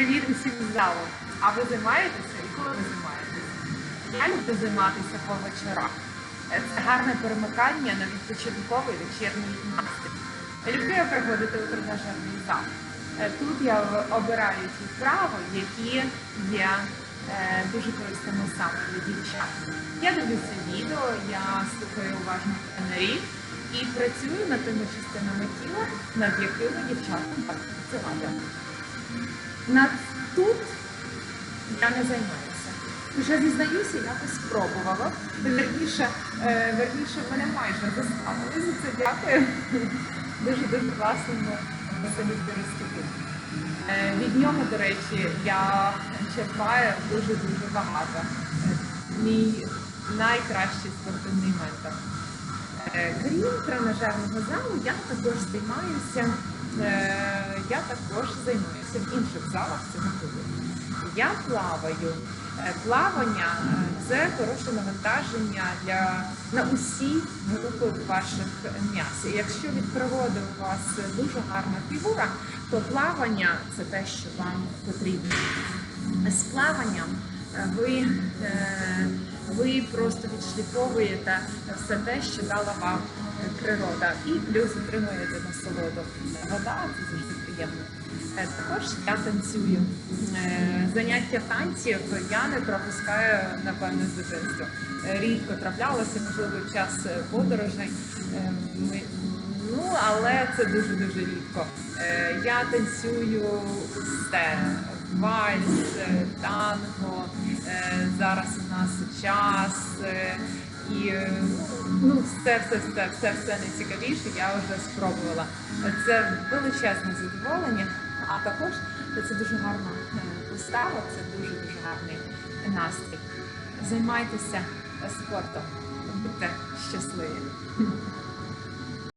Привіт усім з залу. А ви займаєтеся і коли ви займаєтеся? Я люблю займатися по вечорах. Е, Це гарне перемикання на відпочинковий вечірній настрій. Люблю я приходити у тренажерний зал. Е, Тут я обираю ті вправи, які є е, дуже корисними саме для дівчат. Я дивлюся відео, я слухаю уважно тренерів і працюю над тими частинами тіла, над якими дівчатам варто працювати. Над тут я не займаюся. Вже зізнаюся, якось спробувала. Верніше, е, верніше мене майже заставили. За це дякую. Дуже дуже класному Василю Берестюку. Е, Від нього, до речі, я черпаю дуже дуже багато. Мій найкращий спортивний ментор. Е, Крім тренажерного залу, я також займаюся. Е, Я також займаюся в інших залах цього клубу. Я плаваю. Е, Плавання е, це хороше навантаження для на усі групи ваших м'яс. І якщо від природи у вас дуже гарна фігура, то плавання це те, що вам потрібно. З плаванням ви, ви просто відшліфовуєте все те, що дала вам природа, і плюс отримуєте насолоду. Вода це завжди приємно. Е, Також я танцюю. Е, Заняття танців я не пропускаю напевно з дитинства. Е, Рідко траплялося, можливо, час подорожей. Ну, але це дуже дуже рідко. Я танцюю все. Вальс, танго. Зараз у нас час. е, І ну, все, все, все, все, все найцікавіше я вже спробувала. Це величезне задоволення, а також це дуже гарна е, вистава, це дуже дуже гарний настрій. Займайтеся спортом, будьте щасливі.